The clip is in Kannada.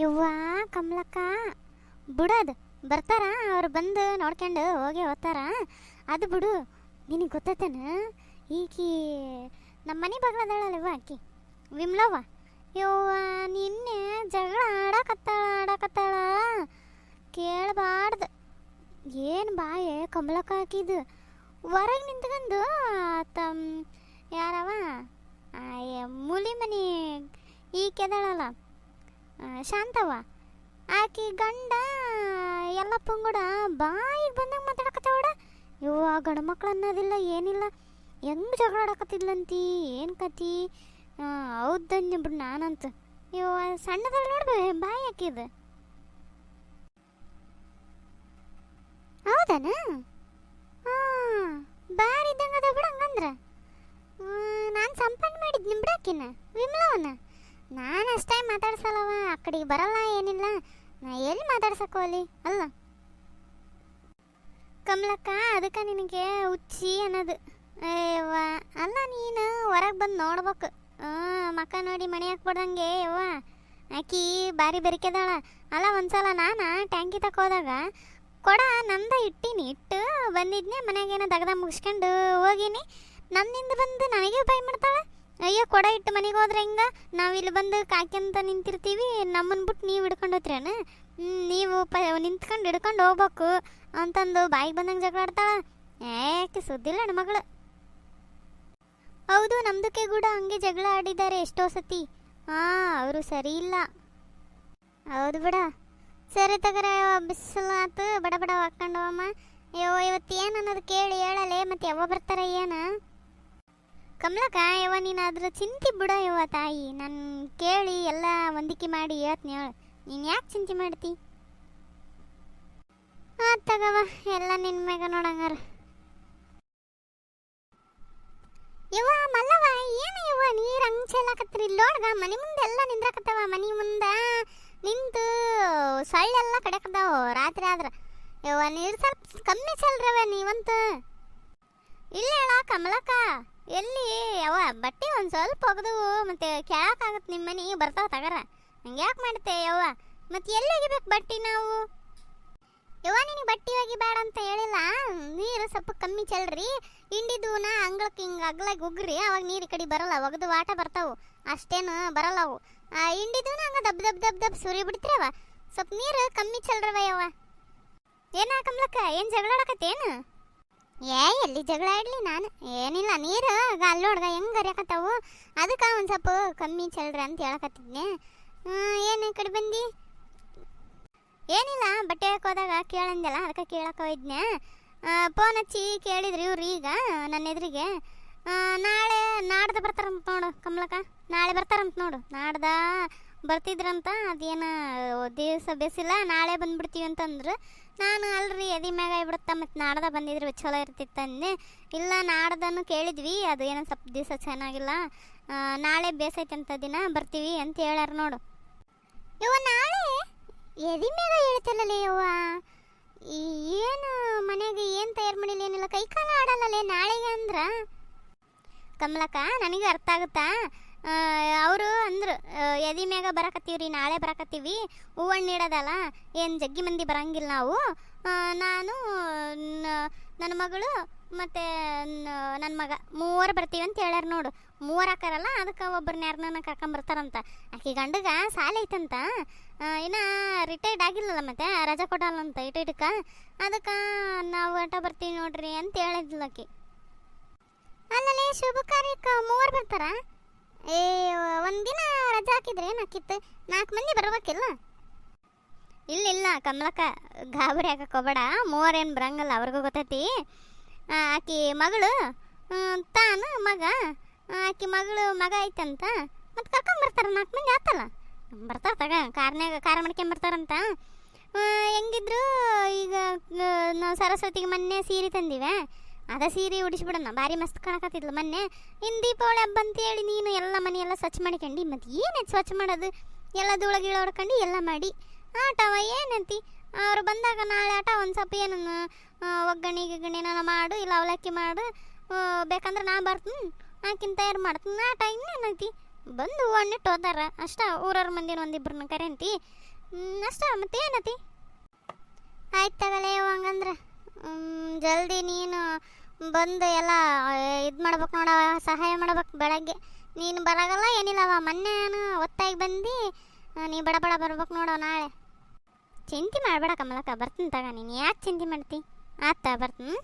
ಯವ್ವ, ಕಮಲಕ್ಕ. ಬಿಡೋದು ಬರ್ತಾರ, ಅವ್ರು ಬಂದು ನೋಡ್ಕೊಂಡು ಹೋಗಿ ಹೋಗ್ತಾರ ಅದು ಬಿಡು, ನಿನಗೆ ಗೊತ್ತೈತೇನ? ಈಕಿ ನಮ್ಮ ಮನೆ ಬಾಗ್ಲದಾಳಲ್ಲವ ಆಕಿ? ವಿಮ್ಲವ್ವ? ಯವ್ವ, ನಿನ್ನೆ ಜಗಳ ಆಡಕತ್ತಾಳ ಆಡಕತ್ತಾಳ. ಕೇಳಬಾರ್ದು. ಏನು ಬಾಯೆ ಕಮಲಕ್ಕ ಹಾಕಿದ್ದು ಹೊರಗೆ ನಿಂತ್ಕೊಂಡು ತಮ್ಮ ಯಾರವ? ಮೂಲಿ ಮನೆ ಈ ಈಕೆದಾಳಲ್ಲ ಶಾಂತವ್ವ. ಆಕಿ ಗಂಡ ಎಲ್ಲಪ್ಪನ ಕೂಡ ಬಾಯಿಗೆ ಬಂದಂಗೆ ಮಾತಾಡಕತ್ತವಡ ಇವ ಗಂಡು ಮಕ್ಳು ಅನ್ನೋದಿಲ್ಲ, ಏನಿಲ್ಲ. ಹೆಂಗ್ ಜಗಳ ಆಡಕತ್ತಿದ್ಲಂತಿ, ಏನು ಕತಿ? ಹೌದಂಜ ಬಿಡು ನಾನಂತ. ಇವ ಸಣ್ಣದಲ್ಲಿ ನೋಡ್ಬೇ, ಬಾಯಿ ಹಾಕಿದ. ಹೌದನ? ಹಾಂ ಬಾರಿ ಇದ್ದಂಗೆ ಅದ ಬಿಡು ಹಂಗಂದ್ರ. ನಾನು ಬಿಡಾಕಿನ, ವಿಮಲವನ. ನಾನು ಅಷ್ಟೇ ಮಾತಾಡ್ಸಲ್ಲವ ಆ ಬರಲ್ಲ, ಏನಿಲ್ಲ. ನಾ ಎಲ್ಲಿ ಮಾತಾಡ್ಸಕ್ಕೋಲಿ ಅಲ್ಲ? ಕಮಲಕ್ಕ, ಅದಕ್ಕೆ ನಿನಗೆ ಹುಚ್ಚಿ ಅನ್ನೋದು. ಏವ್ವ, ಅಲ್ಲ ನೀನು ಹೊರಗೆ ಬಂದು ನೋಡ್ಬೇಕು. ಮಕ್ಕ ನೋಡಿ ಮಣಿ ಹಾಕ್ಬಿಡ್ದಂಗೆ, ಯವ್ವ. ಆಕಿ ಬಾರಿ ಬೆರಿಕೆದಾಳ. ಅಲ್ಲ, ಒಂದ್ಸಲ ನಾನು ಟ್ಯಾಂಕಿ ಹೋದಾಗ, ಕೊಡ, ನಂದ ಇಟ್ಟಿನಿ. ಇಟ್ಟು ಬಂದಿದ್ನೆ ಮನೆಗೇನೋ ದಗದ ಮುಗಿಸ್ಕೊಂಡು ಹೋಗಿನಿ. ನನ್ನಿಂದ ಬಂದು ನನಗೆ ಭಯ ಮಾಡ್ತಾಳೆ ಅಯ್ಯೋ, ಕೊಡ ಇಟ್ಟು ಮನೆಗೆ ಹೋದ್ರೆ ಹೆಂಗ? ನಾವು ಇಲ್ಲಿ ಬಂದು ಕಾಕ್ಯಂತ ನಿಂತಿರ್ತೀವಿ ನಮ್ಮನ್ನ ಬಿಟ್ಟು ನೀವು ಹಿಡ್ಕೊಂಡು ಹೋತ್ರೇನು? ನೀವು ಪ, ನಿಂತ್ಕೊಂಡು ಹಿಡ್ಕೊಂಡು ಹೋಗ್ಬೇಕು ಅಂತಂದು ಬಾಯಿಗೆ ಬಂದಂಗೆ ಜಗಳ ಆಡ್ತಾಳ. ಏಕೆ ಸುದ್ದಿಲ್ಲ ಮಗಳು ಹೌದು ನಮ್ದಕ್ಕೆ ಕೂಡ ಹಂಗೆ ಜಗಳ ಆಡಿದ್ದಾರೆ ಎಷ್ಟೋ ಸತಿ. ಹಾ ಅವರು ಸರಿ ಇಲ್ಲ. ಹೌದು ಬಿಡ. ಸರಿ ತಗರ ಬಿಸಿಲಾತು ಬಡ ಬಡ ಹಾಕ್ಕೊಂಡು ಅಯ್ಯೋ, ಇವತ್ತು ಏನು ಅನ್ನೋದು ಕೇಳಿ ಹೇಳಲೇ ಮತ್ತೆ ಯಾವಾಗ ಬರ್ತಾರೆ ಏನು? ಕಮಲಕ್ಕ ಯವ್ವ ನೀನಾದ್ರೂ ಅದ್ರ ಚಿಂತೆ ಬಿಡ ಯವ್ವ ತಾಯಿ. ನಾನು ಕೇಳಿ ಎಲ್ಲ ಹೊಂದಿಕೆ ಮಾಡಿ ಹೇಳ್ತೀನಿ ಹೇಳು. ನೀನು ಯಾಕೆ ಚಿಂತೆ ಮಾಡ್ತಿ? ಆ ತಗವ ಎಲ್ಲ ನಿನ್ನ ಮ್ಯಾಗ ನೋಡಂಗಾರ. ಯವ್ವ ಮಲ್ಲವ ಏನು ಯವ್ವ, ನೀರು ಹಂಗೆ ಚೆಲ್ಲಾಕತ್ರಿ? ನೋಡ್ಗ ಮನೆ ಮುಂದೆ ಎಲ್ಲ ನಿಂದ್ರಕತ್ತವ. ಮನೆ ಮುಂದೆ ನಿಂತು ಸೊಳ್ಳೆಲ್ಲ ಕಡೆಕತ್ತಾವ ರಾತ್ರಿ ಆದ್ರೆ. ಯವ್ವ, ನೀರು ಸ್ವಲ್ಪ ಕಮ್ಮಿ ಚೆಲ್ರವ ನೀವಂತ. ಇಲ್ಲ ಹೇಳ ಕಮಲಕ್ಕ? ಎಲ್ಲಿ? ಯವ್ವ, ಬಟ್ಟೆ ಒಂದು ಸ್ವಲ್ಪ ಒಗೆದು, ಮತ್ತೆ ಕೇಳಕ್ಕಾಗತ್ತೆ ನಿಮ್ಮ ಮನೆ, ಬರ್ತಾವ ತಗರ. ಹಂಗೆ ಯಾಕೆ ಮಾಡ್ತೆ ಯವ್ವ? ಮತ್ತೆ ಎಲ್ಲಿ ಒಗಿಬೇಕು ಬಟ್ಟೆ ನಾವು? ಯವ್ವ, ನಿನಗೆ ಬಟ್ಟೆ ಒಗಿ ಬೇಡ ಅಂತ ಹೇಳಿಲ್ಲ? ನೀರು ಸ್ವಲ್ಪ ಕಮ್ಮಿ ಚೆಲ್ರಿ. ಹಿಂಡಿದು ನಾ ಅಂಗಳಕ್ಕೆ ಹಿಂಗೆ ಅಗ್ಲಾಗಿ ಉಗ್ರಿ. ಅವಾಗ ನೀರು ಈ ಕಡೆ ಬರಲ್ಲ, ಒಗೆದು ವಾಟ ಬರ್ತಾವು. ಅಷ್ಟೇನು ಬರಲ್ಲ ಅವು ಆ ಹಿಂಡಿದು ಹಂಗೆ ದಬ್ ದಬ್ ದಬ್ ದಬ್ ಸುರಿ ಬಿಡ್ತೀರವ ಸ್ವಲ್ಪ ನೀರು ಕಮ್ಮಿ ಚೆಲ್ರವ ಯವ್ವ. ಏನ ಕಮ್ಲಕ್ಕ, ಏನು ಜಗಳಾಡಕತ್ತೇನು? ಏ, ಎಲ್ಲಿ ಜಗಳ ಆಡ್ಲಿ ನಾನು? ಏನಿಲ್ಲ, ನೀರು ಅಲ್ಲಿ ನೋಡ್ಗ ಹೆಂಗ್ ಹರಿಯಕತ್ತಾವು? ಅದಕ್ಕೆ ಒಂದು ಸ್ವಲ್ಪ ಕಮ್ಮಿ ಚಲ್ರ ಅಂತ ಹೇಳಕತ್ತಿದ್ನೆ. ಏನು ಈ ಕಡೆ ಬಂದಿ? ಏನಿಲ್ಲ, ಬಟ್ಟೆ ಹಾಕೋದಾಗ ಕೇಳಂದಲ್ಲ ಅದಕ್ಕೆ ಕೇಳಕ್ಕೆ ಹೋಯ್ದ್ನೆ ಫೋನ್ ಹಚ್ಚಿ ಕೇಳಿದ್ರಿ ಇವ್ರು ಈಗ, ನನ್ನ ಎದುರಿಗೆ. ನಾಳೆ ನಾಡ್ದು ಬರ್ತಾರಂತ ನೋಡು ಕಮಲಕ್ಕ. ನಾಳೆ ಬರ್ತಾರಂತ ನೋಡು. ನಾಡ್ದ ಬರ್ತಿದ್ರಂತ, ಅದೇನು, ದಿವಸ ಬೇಸಿಲ್ಲ, ನಾಳೆ ಬಂದ್ಬಿಡ್ತೀವಿ ಅಂತಂದ್ರು. ನಾನು ಅಲ್ರಿ ಎದಿ ಮ್ಯಾಗ ಇಬಿಡುತ್ತ ಮತ್ತು ನಾಡ್ದ ಬಂದಿದ್ರೆ ಚಲೋ ಇರ್ತಿತ್ತು ಅಂದೆ. ಇಲ್ಲ, ನಾಡ್ದನ್ನು ಕೇಳಿದ್ವಿ, ಅದು ಏನೋ ಸ್ವಲ್ಪ ದಿವಸ ಚೆನ್ನಾಗಿಲ್ಲ. ನಾಳೆ ಬೇಸೈತೆ ಅಂತ ದಿನ, ಬರ್ತೀವಿ ಅಂತ ಹೇಳ್ಯಾರ ನೋಡು. ಯವ್ವ, ನಾಳೆ? ಎದಿ ಮ್ಯಾಗ ಹೇಳ್ತಿಲ್ಲಲೇ ಯವ್ವ? ಏನು ಮನೆಗೆ ಏನು ತಯಾರು ಮಾಡಿಲ್ಲ, ಏನಿಲ್ಲ, ಕೈ ಕಾಲ ಆಡಲ್ಲಲೇ ನಾಳೆಗೆ ಅಂದ್ರ? ಕಮಲಕ್ಕ, ನನಗೆ ಅರ್ಥ ಆಗುತ್ತಾ? ಎದಿ ಮ್ಯಾಗ ಬರಕತ್ತೀವ್ರಿ, ನಾಳೆ ಬರಕತ್ತೀವಿ, ಹೂವಣ್ಣ ಇಡೋದಲ್ಲ ಏನು ಜಗ್ಗಿ ಮಂದಿ ಬರಂಗಿಲ್ಲ ನಾವು. ನಾನು ನನ್ನ ಮಗಳು ಮತ್ತು ನನ್ನ ಮಗ, ಮೂವರು ಬರ್ತೀವಿ ಅಂತ ಹೇಳ್ಯಾರ ನೋಡು. ಮೂವರು ಹಾಕಾರಲ್ಲ ಅದಕ್ಕೆ ಒಬ್ಬರನ್ನ ಯಾರನ್ನ ಕರ್ಕೊಂಬರ್ತಾರಂತ ಆಕೆ ಗಂಡಗ ಸಾಲ ಐತಂತ. ಇನ್ನು ರಿಟೈರ್ಡ್ ಆಗಿಲ್ಲಲ್ಲ ಮತ್ತೆ, ರಜಾ ಕೊಡಲ್ಲಂತ ಇಟ್ಟು ಇಟಕ್ಕೆ ಅದಕ್ಕೆ ನಾವು ಆಟ ಬರ್ತೀವಿ ನೋಡ್ರಿ ಅಂತ ಹೇಳಿದ್ಲು ಆಕೆ. ಅಲ್ಲಲೇ ಶುಭ ಕಾರ್ಯಕ್ಕೆ ಮೂವರು ಬರ್ತಾರ? ಏ, ಒಂದಿನ ಹಾಕಿದ್ರೆ ಏನಾಕಿತ್ತು? ನಾಲ್ಕು ಮಂದಿ ಬರ್ಬೇಕಿಲ್ಲ? ಇಲ್ಲ ಇಲ್ಲ, ಕಮಲಕ್ಕ, ಗಾಬರಿ ಹಾಕೋಬೇಡ ಮೂವರೇನು ಬರಂಗಲ್ಲ, ಅವ್ರಿಗೂ ಗೊತ್ತೈತಿ. ಆಕಿ ಮಗಳು ತಾನು ಮಗ ಆಕಿ ಮಗಳು ಮಗ ಐತಂತ. ಮತ್ತೆ ಕರ್ಕೊಂಬರ್ತಾರೆ ನಾಲ್ಕು ಮಂದಿ ಆತಲ್ಲ. ಬರ್ತಾರ ತಗ ಕಾರ್ನಾಗ ಕಾರ್ ಮಾಡ್ಕೊಂಬರ್ತಾರಂತ ಹೆಂಗಿದ್ರು ಈಗ ನಾವು ಸರಸ್ವತಿಗೆ ಮೊನ್ನೆ ಸೀರೆ ತಂದಿವೆ. ಅದ ಸೀರೆ ಉಡಿಸ್ಬಿಡೋಣ ಭಾರಿ ಮಸ್ತ್ ಕಾಣಕತ್ತಿದ್ಲು ಮೊನ್ನೆ. ಇನ್ನು ದೀಪಾವಳಿ ಹಬ್ಬ ಅಂತೇಳಿ ನೀನು ಎಲ್ಲ ಮನೆ ಎಲ್ಲ ಸ್ವಚ್ಛ ಮಾಡ್ಕೊಂಡು. ಮತ್ತು ಏನೈತೆ ಸ್ವಚ್ಛ ಮಾಡೋದು? ಎಲ್ಲ ಧೂಳ ಗೀಳ ಹೊಡ್ಕೊಂಡು, ಎಲ್ಲ ಮಾಡಿ. ಆಟವ ಏನಂತಿ? ಅವ್ರು ಬಂದಾಗ ನಾಳೆ ಆಟ ಒಂದು ಸ್ವಲ್ಪ ಏನು ಒಗ್ಗರಣೆ ಗಿಗ್ಗಣಿನ ನಾನು ಮಾಡು, ಇಲ್ಲ ಅವಲಕ್ಕಿ ಮಾಡು. ಬೇಕಂದ್ರೆ ನಾ ಬರ್ತೀನಿ ಆಕಿನ ತಯಾರು ಮಾಡ್ತೀನಿ ಆಟ ಇನ್ನೇನೈತಿ? ಬಂದು ಹೂವನ್ನಿಟ್ಟು ಹೋದಾರ. ಅಷ್ಟ, ಊರವ್ರ ಮಂದಿನ ಒಂದಿಬ್ರನ್ನ ಕರೆಂತಿ. ಅಷ್ಟ ಮತ್ತೆ ಏನತಿ ಆಯ್ತು ತಗಲೇ ಹಂಗಂದ್ರೆ. ಜಲ್ದಿ ನೀನು ಬಂದು ಎಲ್ಲ ಇದು ಮಾಡ್ಬೇಕು ನೋಡ, ಸಹಾಯ ಮಾಡ್ಬೇಕು ಬೆಳಗ್ಗೆ. ನೀನು ಬರಾಗಲ್ಲ ಏನಿಲ್ಲವ ನಾನು ಒತ್ತಾಗಿ ಬಂದು ನೀ ಬಡ ಬಡ ಬರ್ಬೇಕು ನೋಡೋ ನಾಳೆ. ಚಿಂತೆ ಮಾಡಬೇಡ ಕಮಲಕ್ಕ, ಬರ್ತೀನಿ ತಗ. ನೀನು ಯಾಕೆ ಚಿಂತೆ ಮಾಡ್ತಿ? ಆತ, ಬರ್ತೀನಿ